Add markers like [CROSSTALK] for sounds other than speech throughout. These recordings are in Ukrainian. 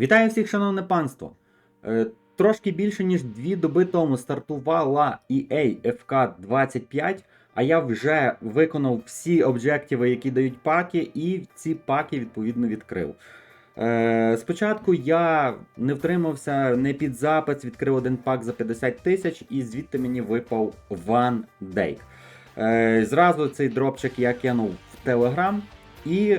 Вітаю всіх, шановне панство! Е, Трошки більше ніж дві доби тому стартувала EA FK25, а я вже виконав всі об'єктиви, які дають паки, і ці паки відповідно відкрив. Е, спочатку я не втримався не під запис, відкрив один пак за 50 тисяч, і звідти мені випав One Day. Е, зразу цей дропчик я кинув в Telegram і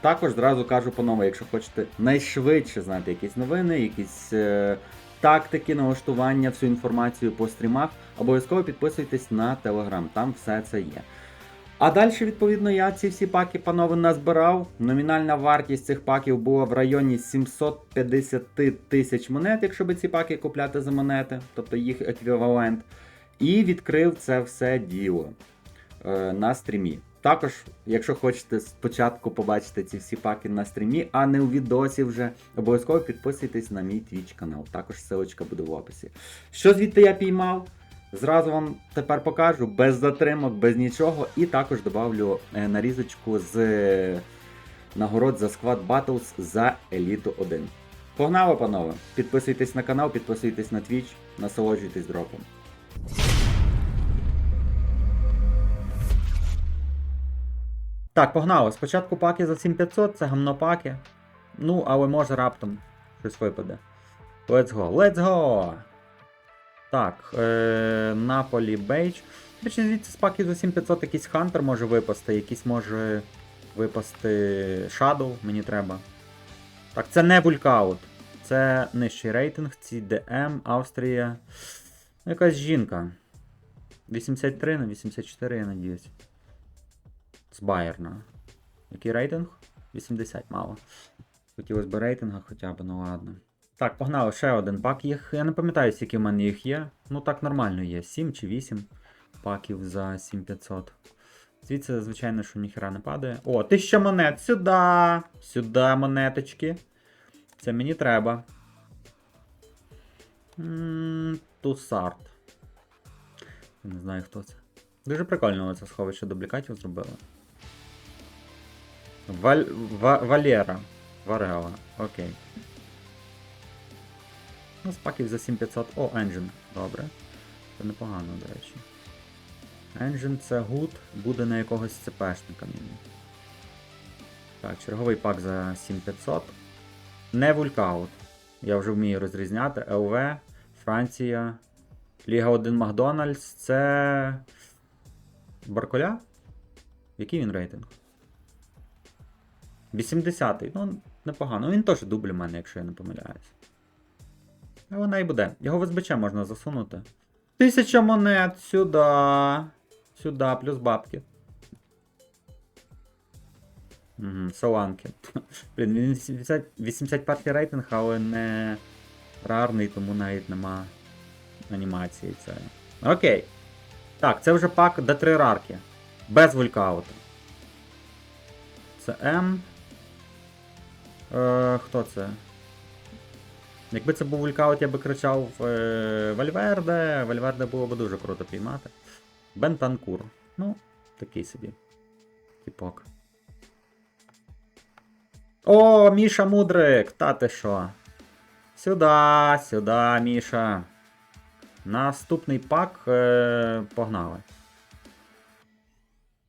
також зразу кажу панове, якщо хочете найшвидше знати якісь новини, якісь е, тактики, налаштування, всю інформацію по стрімах, обов'язково підписуйтесь на Telegram, там все це є. А далі, відповідно, я ці всі паки, панове, назбирав. Номінальна вартість цих паків була в районі 750 тисяч монет, якщо би ці паки купляти за монети, тобто їх еквівалент. І відкрив це все діло е, на стрімі. Також, якщо хочете спочатку побачити ці всі паки на стрімі, а не у відосі вже, обов'язково підписуйтесь на мій Twitch канал. Також ссылочка буде в описі. Що звідти я піймав? Зразу вам тепер покажу, без затримок, без нічого. І також добавлю е, нарізочку з е, нагород за Squad Battles за Еліту 1. Погнали, панове! Підписуйтесь на канал, підписуйтесь на Twitch, насолоджуйтесь дропом. Так, погнали. Спочатку паки за 7500, це гамно паки. Ну, але може раптом щось випаде. Let's go, let's go! Так, е, Наполі Бейдж. Речі, звідси з паків за 7500 якийсь Хантер може випасти, якийсь може випасти Shadow, мені треба. Так, це не Вулькаут. Це нижчий рейтинг, CDM, Австрія. Ну, Якась жінка. 83 на 84, я надіюсь. З Байерна. Який рейтинг? 80, мало. Хотілося б рейтинга хоча б, ну ладно. Так, погнали, ще один пак. Їх. Я не пам'ятаю, скільки в мене їх є. Ну так нормально є. 7 чи 8 паків за 7500. Звідси, звичайно, що ніхера не падає. О, 1000 монет! Сюди! Сюди монеточки. Це мені треба. Тусарт. Не знаю, хто це. Дуже прикольно це сховище дублікатів зробили. Валь... Ва... Валера. Варела. Окей. Ну, з паків за 7500. О, Engine. Добре. Це непогано, до речі. Engine це гуд, буде на якогось ЦПшника мені. Так, черговий пак за 7500. Не вулькаут. Я вже вмію розрізняти. ЛВ, Франція. Ліга 1 Макдональдс. Це. Барколя? Який він рейтинг? 80-й. Ну, непогано. Він теж дубль у мене, якщо я не помиляюсь. Вона і буде. Його в СБЧ можна засунути. Тисяча монет сюди. Сюди, плюс бабки. Угу, Соланки. [LAUGHS] Блін, він 80, 85 рейтинг, але не рарний, тому навіть нема анімації. Це. Окей. Так, це вже пак Д3 рарки. Без вулькаута. Це М. Е, хто це? Якби це був вулькаут, я би кричав е, Вальверде. Вальверде було б дуже круто піймати. Бентанкур. Ну, такий собі. Типок. О, Міша Мудрик! Та ти що? Сюди, сюди, Міша. Наступний пак е, погнали.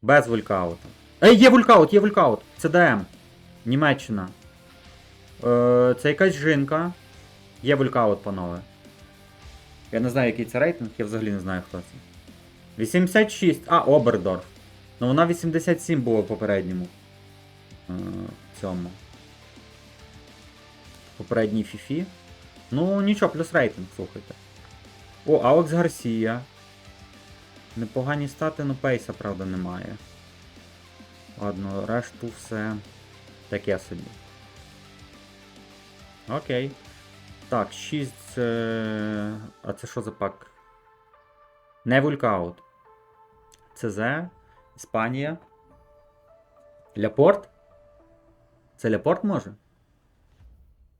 Без вулькаута. Ей, є вулькаут, є вулькаут! Це ДМ. Німеччина. Е, це якась жінка. Є вулькаут, панове. Я не знаю, який це рейтинг, я взагалі не знаю, хто це. 86. А, Обердорф. Ну вона 87 була в попередньому. Е, цьому. Попередній фіфі. Ну, нічого, плюс рейтинг, слухайте. О, Алекс Гарсія. Непогані стати, ну пейса, правда, немає. Ладно, решту все таке собі. Окей. Так, 6. Е... А це що за пак? Не вулькаут. ЦЗ. Іспанія. Ляпорт? Це Ляпорт може?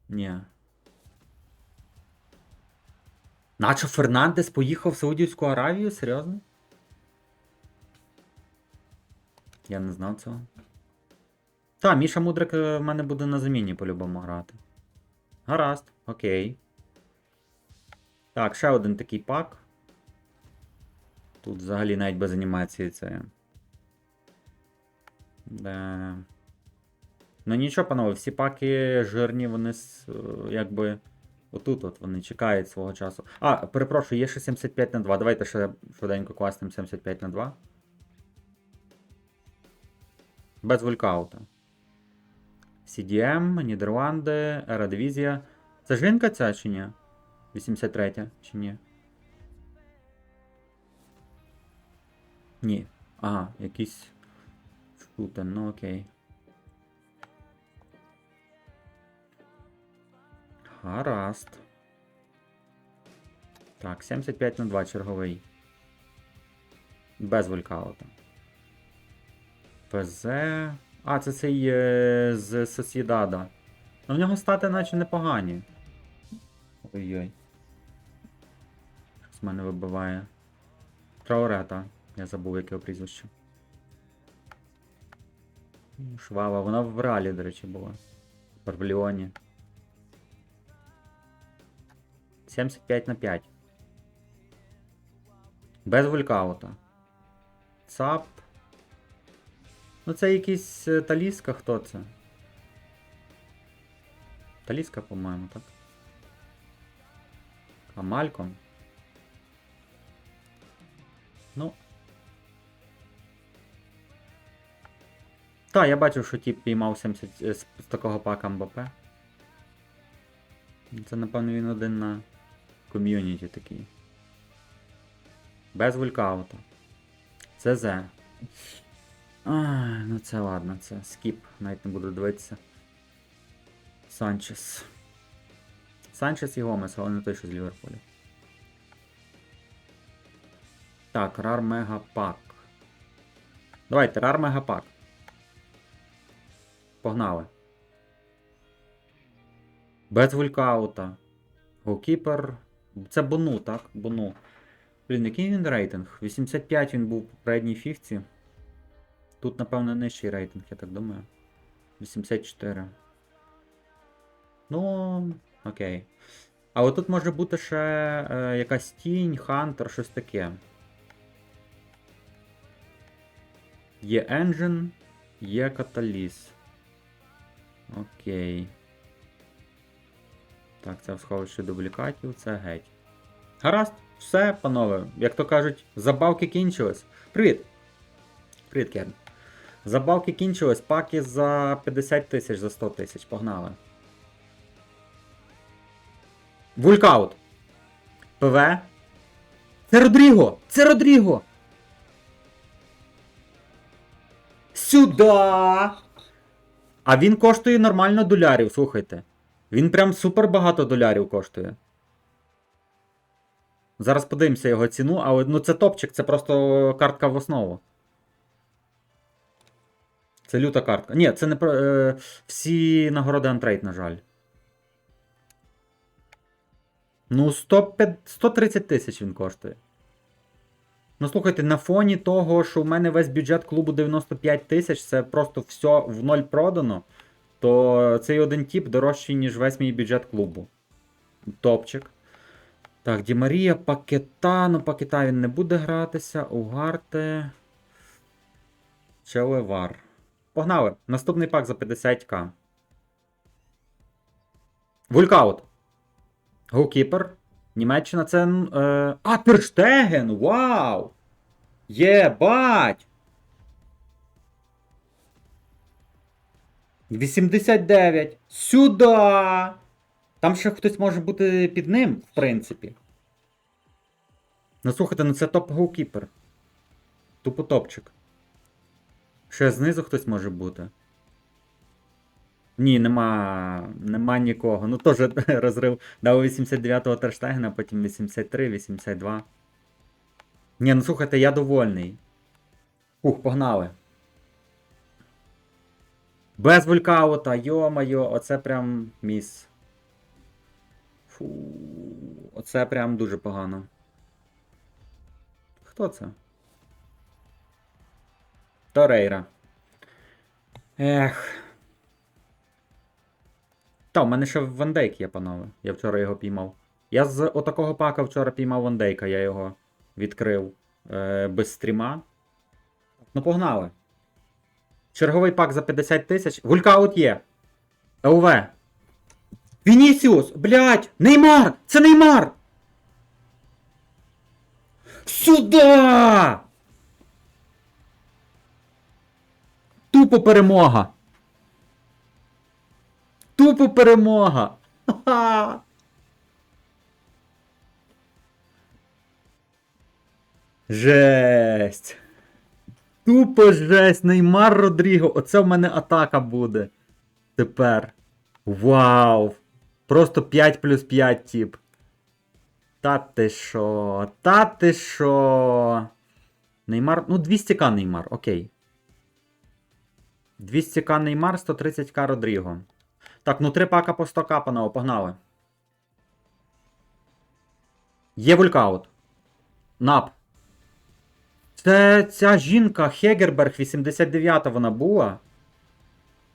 Ні. Начо Фернандес поїхав в Саудівську Аравію? Серйозно? Я не знав цього. Та, Міша Мудрик е, в мене буде на заміні по-любому грати. Гаразд, окей. Так, ще один такий пак. Тут взагалі навіть без анімації це. Да. Ну нічого, панове, всі паки жирні, вони е, якби. Отут от вони чекають свого часу. А, перепрошую, є ще 75 на 2. Давайте ще швиденько класнем 75 на 2. Без вулькаута. CDM, Нідерланди, Еродивізія. Це жінка ця чи ні? 83 чи ні? Ні. Ага, якийсь шутен, ну окей. Гаразд. Так, 75 на 2 черговий. Без вулькаута. ПЗ. А, це цей е, з Сосідада. Ну в нього стати наче непогані. Ой-ой. Щось мене вибиває. Траурета. Я забув, яке його прізвище. Швава, вона в Ралі, до речі, була. Тепер в Ліоні. 75 на 5. Без вулькаута. ЦАП. Ну це якийсь е, Таліска, хто це? Таліска, по-моєму, так? А Мальком? Ну. Та, я бачив, що тип піймав 70 е, з такого пака МБП. Це, напевно, він один на ком'юніті такий. Без вулькаута. ЦЗ. Ай, ну це ладно, це скіп, навіть не буду дивитися. Санчес. Санчес і Гомес, але не той, що з Ліверпуля. Так, Рар Мегапак. Давайте, Рар Мегапак. Погнали. Без вулькаута. Голкіпер. Це Бону, так? Бону. Блін, який він рейтинг? 85 він був в попередній фіфці. Тут, напевно, нижчий рейтинг, я так думаю. 84. Ну, окей. А от тут може бути ще е, якась тінь, хантер, щось таке. Є engine, є каталіз. Окей. Так, це в сховище дублікатів, це геть. Гаразд, все, панове. Як то кажуть, забавки кінчились. Привіт! Привіт, Керн. Забавки кінчились, паки за 50 тисяч, за 100 тисяч. Погнали. Вулькаут. ПВ. Це Родріго! Це Родріго! Сюда! А він коштує нормально долярів, слухайте. Він прям супер багато долярів коштує. Зараз подивимося його ціну, але ну це топчик, це просто картка в основу. Це люта картка. Ні, це не. Е, всі нагороди антрейд, на жаль. Ну, 105 130 тисяч він коштує. Ну, слухайте, на фоні того, що в мене весь бюджет клубу 95 тисяч, це просто все в ноль продано, то цей один тип дорожчий, ніж весь мій бюджет клубу. Топчик. Так, Ді Марія, Пакета. Ну, Пакета він не буде гратися. Угарте. Челевар. Погнали. Наступний пак за 50к. Вулькаут. Голкіпер. Німеччина це. Е... А, Терштеген! Вау! Єбать! 89. Сюда! Там ще хтось може бути під ним, в принципі. Ну слухайте, ну це топ-голкіпер. Тупо топчик. Ще знизу хтось може бути. Ні, нема. Нема нікого. Ну теж [LAUGHS] розрив. Дав 89-го Терштегена, потім 83, 82. Ні, ну слухайте, я довольний. Ух, погнали. Без вулькаута, йо-майо, оце прям міс. Фу, оце прям дуже погано. Хто це? Торейра. Ех. Та, у мене ще Вандейк є, панове. Я вчора його піймав. Я з отакого пака вчора піймав Вандейка, я його відкрив е, без стріма. Ну, погнали. Черговий пак за 50 тисяч. Вулькаут є. ЛВ. Вінісіус! Блять! Неймар! Це Неймар! Сюда! Тупо перемога! Тупо перемога! Ха-ха! Жесть! Тупо жесть! Неймар Родріго! Оце в мене атака буде. Тепер. Вау! Просто 5 плюс 5 тип. Та ти шо? Та ти шо? Неймар. Ну, 200к Неймар, окей. 200к Неймар, 130к Родріго. Так, ну 3 пака по 100к, панове, погнали. Є вулькаут. Нап. Це ця жінка Хегерберг 89-та вона була.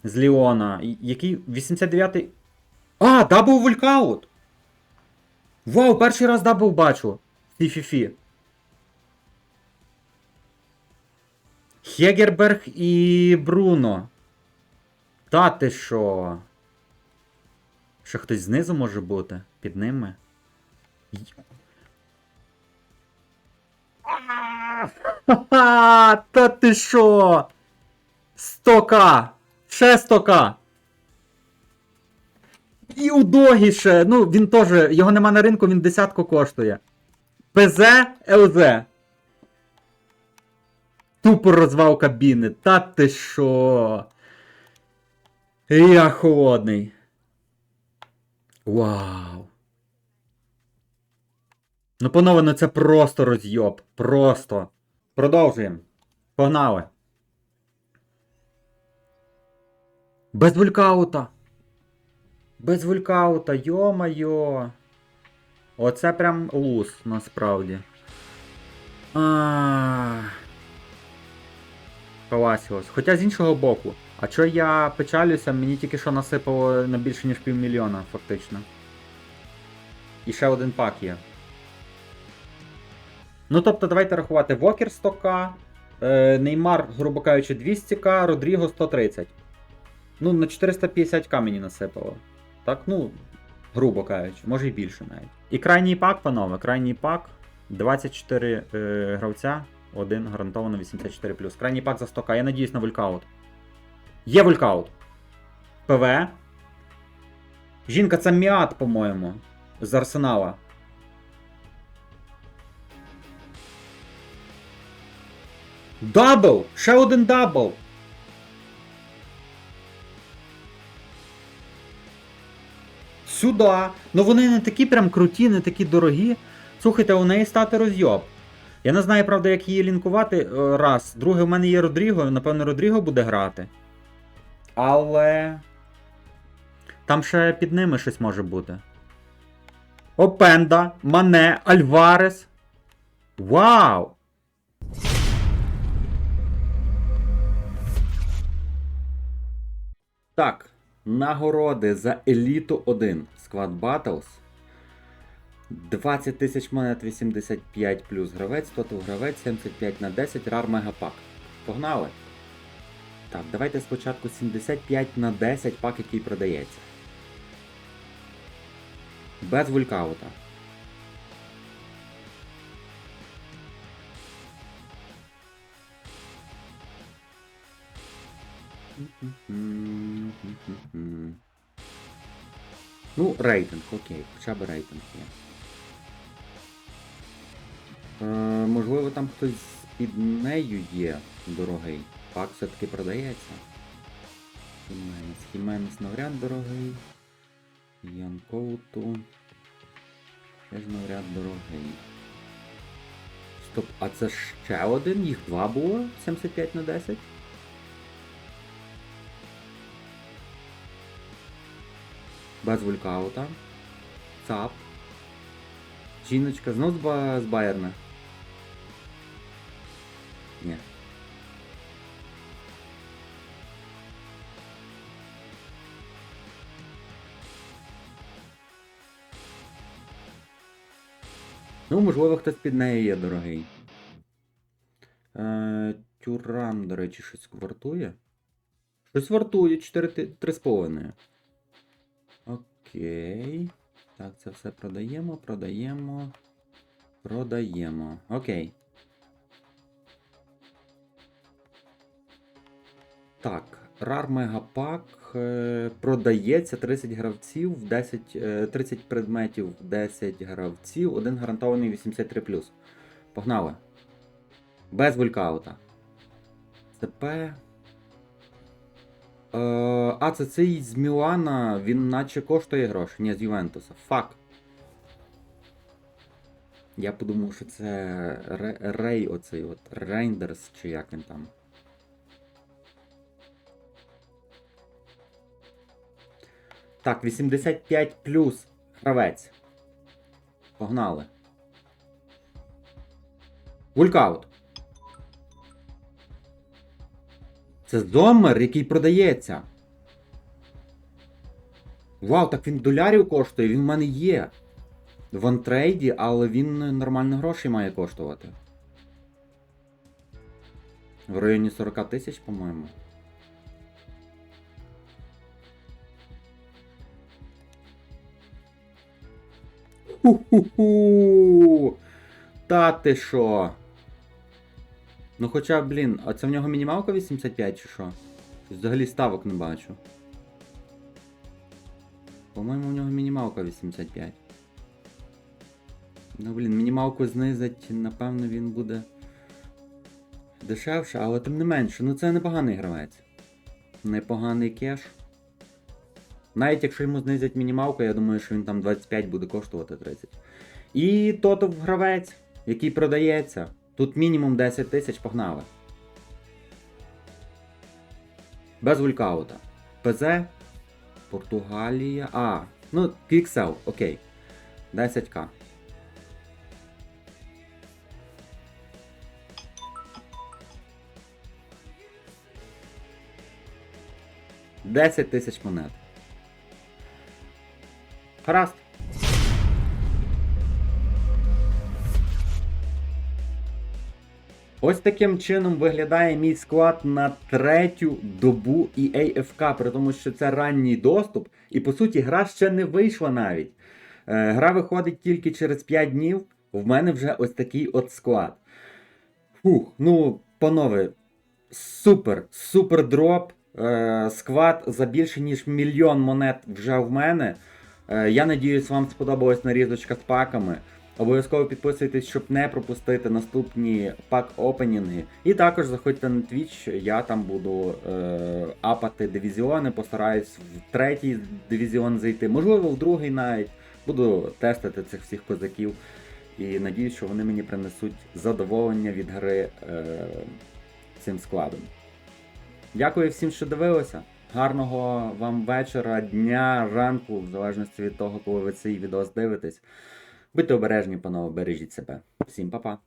З Ліона. Який 89-й. А, дабл вулькаут! Вау, перший раз дабл бачу. Фі-фі-фі. Хегерберг і Бруно. Та ти що? Ще хтось знизу може бути? Під ними? Ха-ха! [LAUGHS] Та ти що? 100к! Ще 100к! І у Догі ще, ну він теж, його нема на ринку, він десятку коштує. ПЗ ЛЗ. Тупо розвал кабіни. Та ти що? Я холодний. Вау. Ну, панове, ну це просто розйоб. Просто. Продовжуємо. Погнали. Без вулькаута. Без вулькаута, йо-майо. Оце прям луз, насправді. А. Паласіос. Хоча з іншого боку. А чо я печалюся, мені тільки що насипало на більше ніж півмільйона, фактично. І ще один пак є. Ну тобто, давайте рахувати Вокер 100к, е, Неймар, грубо кажучи, 200к, Родріго 130. Ну, на 450к мені насипало. Так, ну, грубо кажучи, може і більше навіть. І крайній пак, панове, крайній пак. 24 е, гравця, один гарантовано 84 Крайній пак за 100к. Я надіюсь на вулькаут. Є вулькаут. ПВ. Жінка, це Міат, по-моєму. З Арсенала. Дабл! Ще один дабл! Сюда. Ну вони не такі прям круті, не такі дорогі. Слухайте, у неї стати розйоб. Я не знаю, правда, як її лінкувати. е, Раз. Друге, в мене є Родріго, напевно, Родріго буде грати. Але. Там ще під ними щось може бути. Опенда, Мане, Альварес. Вау! Так, нагороди за Еліту 1 Squad Battles. 20 тисяч монет 85 плюс гравець, тотал гравець 75 на 10, рар мегапак. Погнали! Так, давайте спочатку 75 на 10 пак, який продається. Без вулькаута. Ну, рейтинг, окей, хоча б рейтинг є. Е, можливо, там хтось під нею є дорогий. Пак все-таки продається. Хіменес. Хіменес навряд дорогий. Ян Коуту. Теж навряд дорогий. Стоп, а це ще один? Їх два було? 75 на 10? Без вулькаута. ЦАП. Жіночка знов з Байерна. Ну, можливо, хтось під нею є дорогий. Е, Тюран, до речі, щось вартує. Щось вартує 4 ти- 3,5. Окей. Так, це все продаємо, продаємо. Продаємо. Окей. Так, RAR Мегапак е, продається 30 гравців, 10, е, 30 предметів, 10 гравців, один гарантований 83. Погнали. Без вулькаута. ЦП. Е, а, це цей з Мілана, він наче коштує гроші. Ні, з Ювентуса. Фак. Я подумав, що це Ре- Рей оцей от Рейндерс, чи як він там. Так, 85 плюс гравець. Погнали. Вулькаут. Це зомер, який продається. Вау, так він долярів коштує, він в мене є. В антрейді, але він нормально грошей має коштувати. В районі 40 тисяч, по-моєму. Ху-ху-ху! Та ти що? Ну хоча, блін, а це в нього мінімалка 85 чи що? Взагалі ставок не бачу. По-моєму, в нього мінімалка 85. Ну, блін, мінімалку знизить, напевно, він буде дешевше, але тим не менше, ну це непоганий гравець. Непоганий кеш. Навіть якщо йому знизять мінімалку, я думаю, що він там 25 буде коштувати 30. І тотов гравець, який продається. Тут мінімум 10 тисяч погнали. Без вулькаута. ПЗ. Португалія. А, ну, Pixel, окей. 10к. Десять тисяч монет. Гаразд. Ось таким чином виглядає мій склад на третю добу EA FK, при тому, що це ранній доступ, і по суті гра ще не вийшла навіть. Е, гра виходить тільки через 5 днів. В мене вже ось такий от склад. Фух, ну, панове, супер, супер дроп. Е, склад за більше ніж мільйон монет вже в мене. Е, я надіюсь, вам сподобалась нарізочка з паками. Обов'язково підписуйтесь, щоб не пропустити наступні пак-опенінги. І також заходьте на Twitch, я там буду е, апати дивізіони, постараюсь в третій дивізіон зайти, можливо, в другий навіть. Буду тестити цих всіх козаків. І надіюсь, що вони мені принесуть задоволення від гри е, цим складом. Дякую всім, що дивилися. Гарного вам вечора, дня, ранку, в залежності від того, коли ви цей відео дивитесь. Будьте обережні, панове, бережіть себе. Всім па-па.